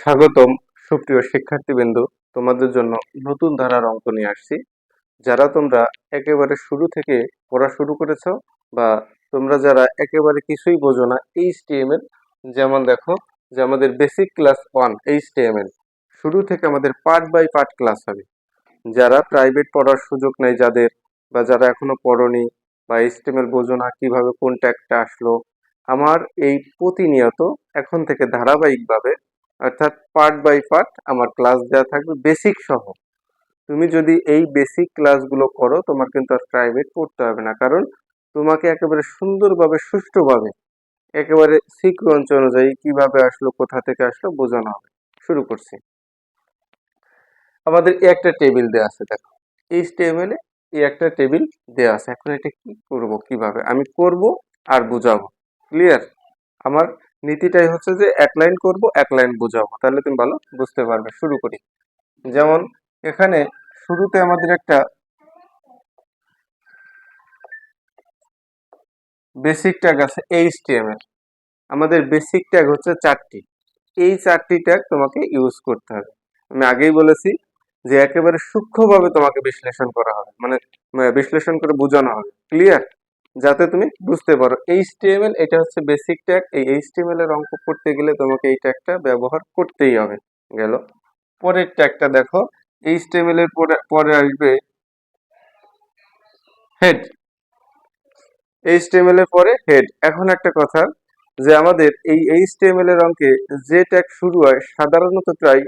স্বাগতম সুপ্রিয় শিক্ষার্থীবৃন্দু। তোমাদের জন্য নতুন ধারার অঙ্ক নিয়ে আসছি। যারা তোমরা একেবারে শুরু থেকে পড়া শুরু করেছ বা তোমরা যারা একেবারে কিছুই বোঝো না এইচটিএমএল যেমন দেখো যে আমাদের বেসিক ক্লাস ওয়ান এইচটিএমএল শুরু থেকে আমাদের পার্ট বাই পার্ট ক্লাস হবে। যারা প্রাইভেট পড়ার সুযোগ নেই যাদের বা যারা এখনও পড়নি বা এইচটিএমএল বোঝো না কীভাবে কোন ট্যাগটা আসলো, আমার এই প্রতিনিয়ত এখন থেকে ধারাবাহিকভাবে অর্থাৎ পার্ট বাই পার্ট আমার ক্লাস দেওয়া থাকবে বেসিক সহ। তুমি যদি এই বেসিক ক্লাসগুলো করো, তোমার কিন্তু আর প্রাইভেট পড়তে হবে না। কারণ তোমাকে একেবারে সুন্দরভাবে, সুষ্ঠুভাবে, একেবারে সিকোয়েন্স অনুযায়ী কীভাবে আসলো, কোথা থেকে আসলো বোঝানো হবে। শুরু করছি। আমাদের একটা টেবিল দেওয়া আছে, দেখো। এই টেবিলে এই একটা টেবিল দেওয়া আছে। এখন এটা কি করব, কীভাবে? আমি করব আর বুঝাবো। ক্লিয়ার আমার নীতিটাই হচ্ছে যে এক লাইন করব, এক লাইন বোঝাবো। তাহলে তুমি ভালো বুঝতে পারবে। শুরু করি। যেমন, এখানে শুরুতে আমাদের একটা বেসিক ট্যাগ আছে এইচটিএমএল আমাদের বেসিক ট্যাগ হচ্ছে চারটি। এই চারটি ট্যাগ তোমাকে ইউজ করতে হবে। আমি আগেই বলেছি যে একেবারে সূক্ষ্মভাবে তোমাকে বিশ্লেষণ করা হবে। মানে বিশ্লেষণ করে বোঝানো হবে। ক্লিয়ার যাতে তুমি বুঝতে পারো। এইচটিএমএল এটা হচ্ছে বেসিক ট্যাগ এই এইচটিএমএল এর অঙ্ক করতে গেলে তোমাকে এই ট্যাগটা ব্যবহার করতেই হবে। গেল। পরের ট্যাগটা দেখো। এইচটিএমএল এর পরে পরে আসবে হেড এইচটিএমএল এর পরে হেড এখন একটা কথা যে আমাদের এই এইচটিএমএল এর অঙ্কে যে ট্যাগ শুরু হয়, সাধারণত প্রায়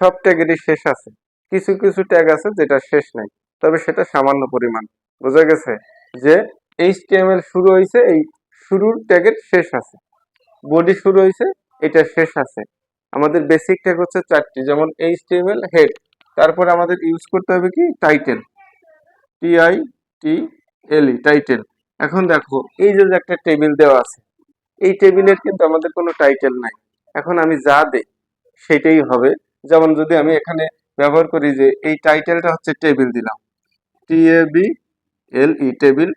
সব ট্যাগেরই শেষ আছে। কিছু কিছু ট্যাগ আছে যেটা শেষ নাই। তবে সেটা সামান্য পরিমাণ। বোঝা গেছে? যে এইচটিএমএল শুরু হয়েছে, এই শুরুর ট্যাগের শেষ আছে। বডি শুরু হয়েছে, এটা শেষ আছে। আমাদের বেসিক ট্যাগ হচ্ছে চারটি, যেমন এইচটিএমএল হেড তারপরে আমাদের ইউজ করতে হবে কি? Title T I T L E title এখন দেখো, এই যে একটা টেবিল দেওয়া আছে, এই টেবিলের কিন্তু আমাদের কোনো টাইটেল নাই। এখন আমি যা দেই, সেটাই হবে। যেমন যদি আমি এখানে ব্যবহার করি যে, এই টাইটেলটা হচ্ছে টেবিল দিলাম। টি A B L E table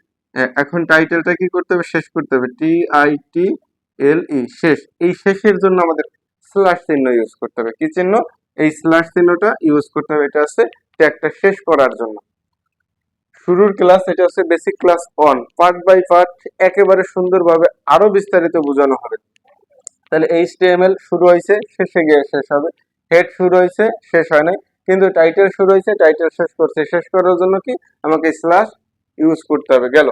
এখন টাইটেলটা কি করতে হবে? শেষ করতে হবে। টি আই টি এল ই শেষ। এই শেষের জন্য আমাদের স্ল্যাশ চিহ্ন ইউজ করতে হবে। কি চিহ্ন? এই স্ল্যাশ চিহ্নটা ইউজ করতে হবে। এটা হচ্ছে ট্যাগটা শেষ করার জন্য। শুরুর ক্লাস এটা হচ্ছে basic class on part by part একেবারে সুন্দরভাবে আরও বিস্তারিত বোঝানো হবে। তাহলে এইচটিএমএল শুরু হয়েছে, শেষে গিয়ে শেষ হবে। হেড শুরু হয়েছে, শেষ হয় নাই। কিন্তু টাইটেল শুরু হয়েছে টাইটেল শেষ করছে। শেষ করার জন্য কি? আমাকে স্ল্যাশ ইউজ করতে হবে, গেল।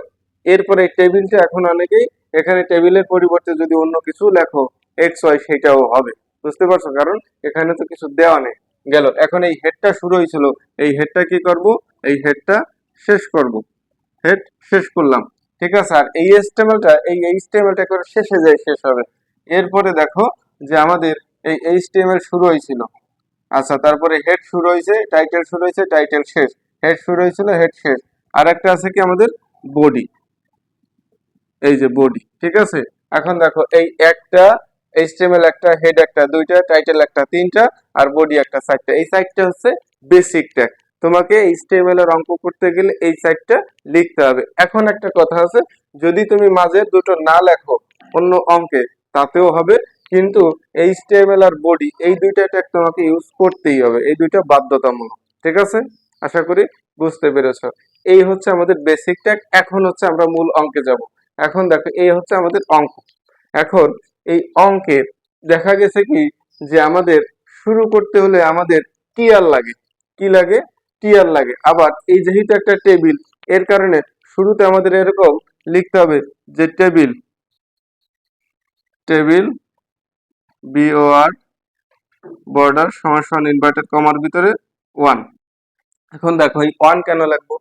এরপরে টেবিলটা এখন অনেকেই, এখানে টেবিলের পরিবর্তে যদি অন্য কিছু লেখো এক্স ওয়াই সেটাও হবে। বুঝতে পারছ? কারণ এখানে তো কিছু দেওয়া নেই। গেল। এখন এই হেডটা শুরু হয়েছিল। এই হেডটা কি করব? এই হেডটা শেষ করব। হেড শেষ করলাম। ঠিক আছে? আর এই এস্টেমেলটা এই এইচটিএমএলটা করে শেষে যায়, শেষ হবে। এরপরে দেখো যে আমাদের এই এইচটিএমএল শুরু হয়েছিল। আচ্ছা তারপরে হেড শুরু হয়েছে টাইটেল শুরু হয়েছে টাইটেল শেষ। হেড শুরু হয়েছিল হেড শেষ। আর একটা আছে কি আমাদের? বডি এই যে বডি ঠিক আছে? এখন দেখো, এই একটা এইচটিএমএল একটা হেড একটা, দুইটা টাইটেল একটা, তিনটা, আর বডি একটা, চারটা। এই সাইডটা হচ্ছে বেসিক ট্যাগ তোমাকে এইচটিএমএল এর অঙ্ক করতে গেলে এই সাইডটা লিখতে হবে। এখন একটা কথা আছে, যদি তুমি মাঝে দুটো না লেখো অন্য অঙ্কে, তাতেও হবে, কিন্তু এইচটিএমএল আর বডি এই দুইটা ট্যাগ তোমাকে ইউজ করতেই হবে। এই দুইটা বাধ্যতামূলক, ঠিক আছে? আশা করি বুঝতে পেরেছ। এই হচ্ছে আমাদের বেসিক ট্যাগ এখন হচ্ছে আমরা মূল অঙ্কে যাব। এখন দেখো, এই হচ্ছে আমাদের অঙ্ক। এখন এই অঙ্কের দেখা গেছে কি, যে আমাদের শুরু করতে হলে আমাদের টিআর লাগে। কি লাগে? টিআর লাগে। আবার এই যেহেতু একটা টেবিলের কারণে শুরুতে আমাদের এরকম লিখতে হবে যে table table B O R border সমান ইনভার্টেড কমার ভিতরে ওয়ান এখন দেখো, এই ওয়ান কেন লাগবো?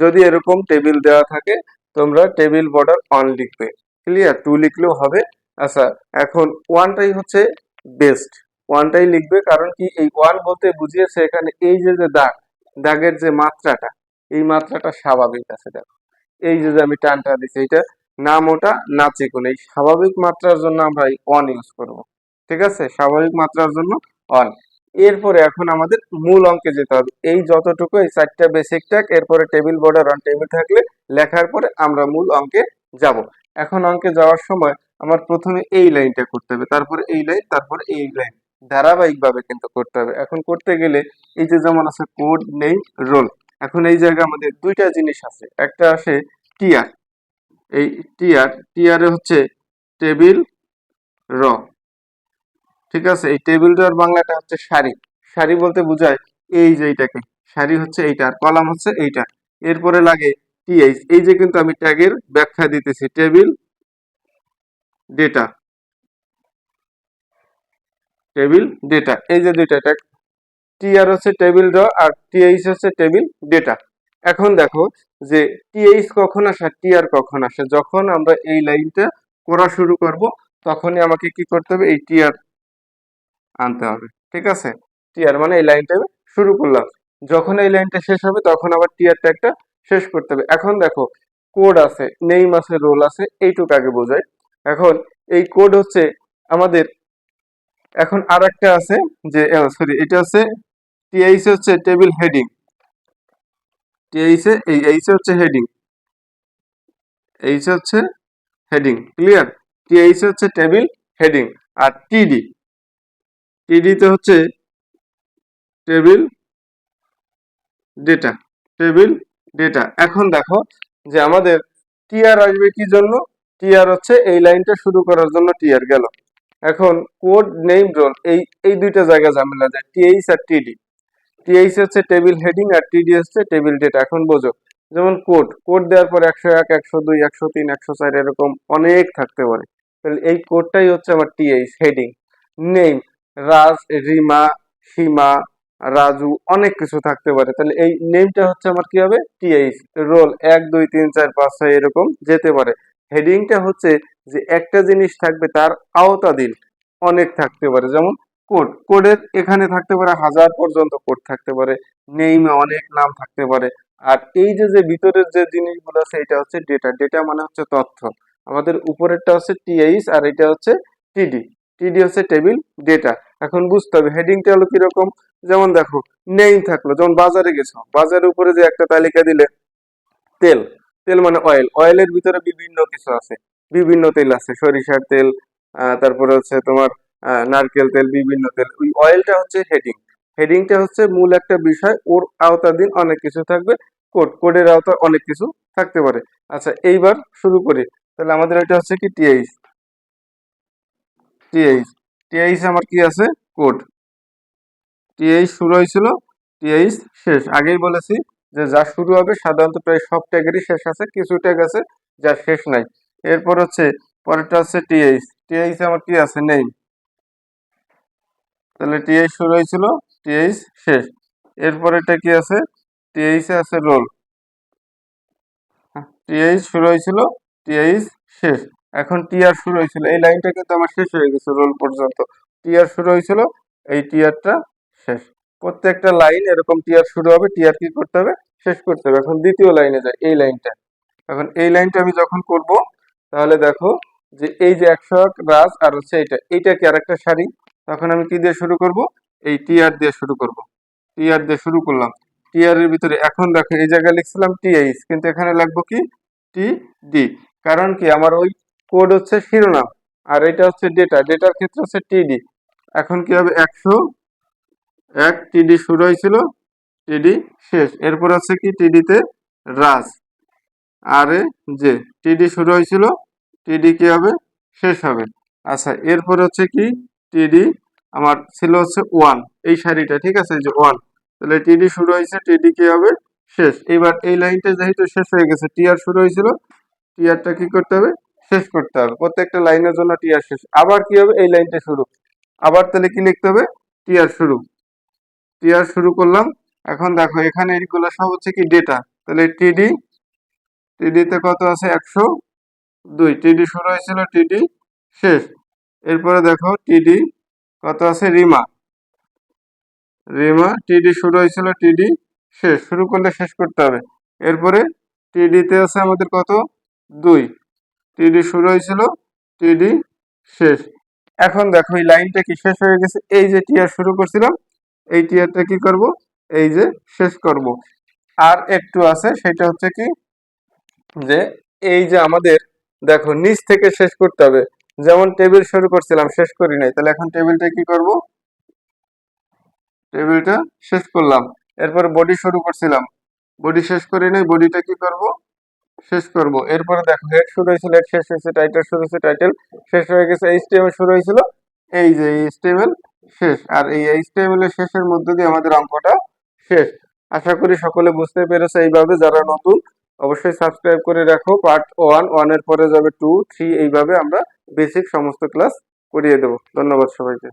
যদি এরকম টেবিল দেওয়া থাকে, তোমরা টেবিল বর্ডার ওয়ান লিখবে। ক্লিয়ার টু লিখলেও হবে। আচ্ছা এখন ওয়ানটাই হচ্ছে বেস্ট ওয়ানটাই লিখবে কারণ কি? এই ওয়ান বলতে বুঝিয়েছে এখানে এই যে যে দাগ, দাগের যে মাত্রাটা, এই মাত্রাটা স্বাভাবিক আছে, দেখো। এই যে আমি টানটা দিচ্ছি এটা না মোটা, না চিকন। এই স্বাভাবিক মাত্রার জন্য আমরা এই ওয়ান ইউজ করব। ঠিক আছে? স্বাভাবিক মাত্রার জন্য ওয়ান এরপরে এখন আমাদের মূল অঙ্কে যেতে হবে। এই যতটুকু, এই চারটা বেসিক ট্যাগ এরপরে টেবিল বর্ডার অন টেবিল থাকলে লেখার পরে আমরা মূল অঙ্কে যাব। এখন অঙ্কে যাওয়ার সময় আমার প্রথমে এই লাইনটা করতে হবে, তারপরে এই লাইন, তারপরে এই লাইন। ধারাবাহিকভাবে কিন্তু করতে হবে। এখন করতে গেলে এই যে যেমন আছে কোড নেই রোল এখন এই জায়গায় আমাদের দুইটা জিনিস আছে। একটা আসে টিয়ার এই টিয়ার টিআরে হচ্ছে টেবিল র ঠিক আছে? এই টেবিল রর বাংলাটা হচ্ছে সারি। সারি বলতে বোঝায় এই যে এইটাকে। সারি হচ্ছে এইটা আর কলাম হচ্ছে এইটা। এরপরে লাগে টিএইচ। এই যে কিন্তু আমি ট্যাগের ব্যাখ্যা দিতেছি। Table data. Table data. এই যে দুইটা ট্যাগ। টি আর হচ্ছে টেবিল র আর টিএইচ হচ্ছে টেবিল ডেটা। এখন দেখো যে টিএইচ কখন আসে টি আর কখন আসে? যখন আমরা এই লাইনটা করা শুরু করব, তখনই আমাকে কি করতে হবে? এই টিআর আনতে হবে, ঠিক আছে? টিআর মানে এই লাইনটা শুরু করলাম। যখন এই লাইনটা শেষ হবে, তখন আবার টিআর ট্যাগটা শেষ করতে হবে। এখন দেখো কোড আছে নেইম আছে রোল আছে, এইটুকু আগে বোঝায় এখন এই কোড হচ্ছে আমাদের, এখন আর একটা আছে যে সরি এটা হচ্ছে টিআইসি হচ্ছে টেবিল হেডিং টিআইসি এই এইচ হচ্ছে হেডিং এইচ হচ্ছে হেডিং ক্লিয়ার টিআইসি হচ্ছে টেবিল হেডিং আর টিডি টিডিতে হচ্ছে টেবিল ডেটা টেবিল ডেটা এখন দেখো যে আমাদের টিআর আসবে কি জন্য? টিআর হচ্ছে এই লাইনটা শুরু করার জন্য টিআর গেল। এখন কোড নেম রোল এই এই দুইটা জায়গা ঝামেলা যায় টিএইচ আর টিডি টিএইচ হচ্ছে টেবিল হেডিং আর টিডি হচ্ছে টেবিল ডেটা এখন বোঝো, যেমন কোড কোড দেওয়ার পর একশো এক, একশো দুই, একশো তিন, একশো চার এরকম অনেক থাকতে পারে। তাহলে এই কোডটাই হচ্ছে আমার TH heading name Raj, Rima, Hima, Raju অনেক কিছু থাকতে পারে। তাহলে এই নেমটা হচ্ছে আমার কি হবে? টিএইচ রোল এক, দুই, তিন, চার, পাঁচ, ছয় এরকম যেতে পারে। হেডিংটা হচ্ছে যে একটা জিনিস থাকবে তার আওতাধীন, অনেক থাকতে পারে। যেমন কোড কোডের এখানে থাকতে পারে হাজার পর্যন্ত কোড থাকতে পারে নেইমে অনেক নাম থাকতে পারে। আর এই যে যে ভিতরের যে জিনিসগুলো আছে, এটা হচ্ছে ডেটা ডেটা মানে হচ্ছে তথ্য। আমাদের উপরেরটা হচ্ছে টিএইচ আর এটা হচ্ছে টিডি টিডি হচ্ছে টেবিল ডেটা এখন বুঝতে হবে হেডিংটা হলো কীরকম? যেমন দেখো নেই থাকল, যেমন বাজারে গেছো, বাজারের উপরে যে একটা তালিকা দিলে, তেল। তেল মানে অয়েল অয়েলের ভিতরে বিভিন্ন কিছু আছে। বিভিন্ন তেল আছে, সরিষার তেল তারপরে হচ্ছে তোমার নারকেল তেল, বিভিন্ন তেল। ওই অয়েলটা হচ্ছে হেডিং হেডিংটা হচ্ছে মূল একটা বিষয়, ওর আওতাধীন অনেক কিছু থাকবে, কোড, কোডের আওতা অনেক কিছু থাকতে পারে। আচ্ছা এইবার শুরু করি। তাহলে আমাদের এটা হচ্ছে কি টিএইচ টিএইচ। টিএইচ আমার কি আছে? কোড। টিএইচ শুরু হয়েছিল, টিএইচ শেষ। আগেই বলেছি যে যা শুরু হবে সাধারণত প্রায় সব ট্যাগেরই শেষ আছে, কিছু ট্যাগ আছে যার শেষ নাই। এরপর হচ্ছে, পরেরটা হচ্ছে টিএইচ। টিএইচ আমার কি আছে? নেই তাহলে টিএইচ শুরু হয়েছিল, টিএইচ শেষ। এরপরেটা কি আছে? টিএইচ আছে রোল। টিএইচ শুরু হয়েছিল, টিএইচ শেষ। এখন টিআর শুরু হয়েছিল, এই লাইনটা কিন্তু আমার শেষ হয়ে গেছে রোল পর্যন্ত। টিআর শুরু হয়েছিল, এই টিআরটা শেষ। প্রত্যেকটা লাইন এরকম টিআর শুরু হবে টিআর কি করতে হবে? শেষ করতে হবে। এখন দ্বিতীয় লাইনে যায় এই লাইনটা এখন এই লাইনটা আমি যখন করব, তাহলে দেখো যে এই যে একশো এক রাজ আর হচ্ছে এইটা এইটা কি আরেকটা শাড়ি? তখন আমি কি দিয়ে শুরু করব? এই টিআর দিয়ে শুরু করব। টিআর দিয়ে শুরু করলাম। টিআর এর ভিতরে, এখন দেখো এই জায়গায় লিখছিলাম টিএইচ কিন্তু এখানে লাগবো কি? টি ডি কারণ কি? আমার ওই কোড হচ্ছে শিরোনাম, আর এটা হচ্ছে ডেটা ডেটার ক্ষেত্রে হচ্ছে টিডি এখন কি হবে? একশো এক টিডি শুরু হয়েছিল টিডি শেষ। এরপর হচ্ছে কি? টিডিতে রাজ আর এ যে টিডি শুরু হয়েছিল টিডি কি হবে? শেষ হবে। আচ্ছা এরপর হচ্ছে কি? টিডি আমার ছিল হচ্ছে ওয়ান এই শাড়িটা ঠিক আছে? যে ওয়ান তাহলে টিডি শুরু হয়েছে টিডি কি হবে? শেষ। এবার এই লাইনটা যেহেতু শেষ হয়ে গেছে টিআর শুরু হয়েছিল টিআরটা কি করতে হবে? শেষ করতে হবে। প্রত্যেকটা লাইনের জন্য টিআর শেষ। আবার কি হবে? এই লাইনটা শুরু। আবার তাহলে কি লিখতে হবে? টিআর শুরু। টিআর শুরু করলাম। এখন দেখো, এখানে এইগুলো সব হচ্ছে কি? ডেটা। তাহলে টিডি, টিডিতে কত আছে? একশো দুই। টিডি শুরু হয়েছিল, টিডি শেষ। এরপরে দেখো, টিডি, কত আছে? রিমা। রিমা, টিডি শুরু হয়েছিল, টিডি শেষ। শুরু করলে শেষ করতে হবে। এরপরে টিডিতে আছে আমাদের কত? দুই। টিডি শুরু হয়েছিল, টিডি শেষ। এখন দেখো, এই লাইনটা কি শেষ হয়ে গেছে? এই যে টিআর শুরু করছিলাম, এই টিআরটা কি করব? এই যে শেষ করব। আর একটু আছে, সেটা হচ্ছে কি যে, এই যে আমাদের, দেখো, নিচ থেকে শেষ করতে হবে। যেমন টেবিল শুরু করছিলাম, শেষ করি নাই। তাহলে এখন টেবিলটা কি করব? টেবিলটা শেষ করলাম। এরপর বডি শুরু করছিলাম। বডি শেষ করি নেই, বডিটা কি করব? শেষ করব। এরপরে দেখো হেড শুরু হয়েছিল হেড শেষ হয়েছে টাইটেল শুরু হয়েছে টাইটেল শেষ হয়ে গেছে এইচটিএমএল শুরু হয়েছিল, এই যে এইচটিএমএল শেষ। আর এই এইচটিএমএল এর শেষের মধ্যে দিয়ে আমাদের অঙ্কটা শেষ। আশা করি সকলে বুঝতে পেরেছে এইভাবে। যারা নতুন, অবশ্যই সাবস্ক্রাইব করে রাখো। পার্ট ওয়ান ওয়ানের পরে যাবে টু থ্রি এইভাবে আমরা বেসিক সমস্ত ক্লাস করিয়ে দেবো। ধন্যবাদ সবাইকে।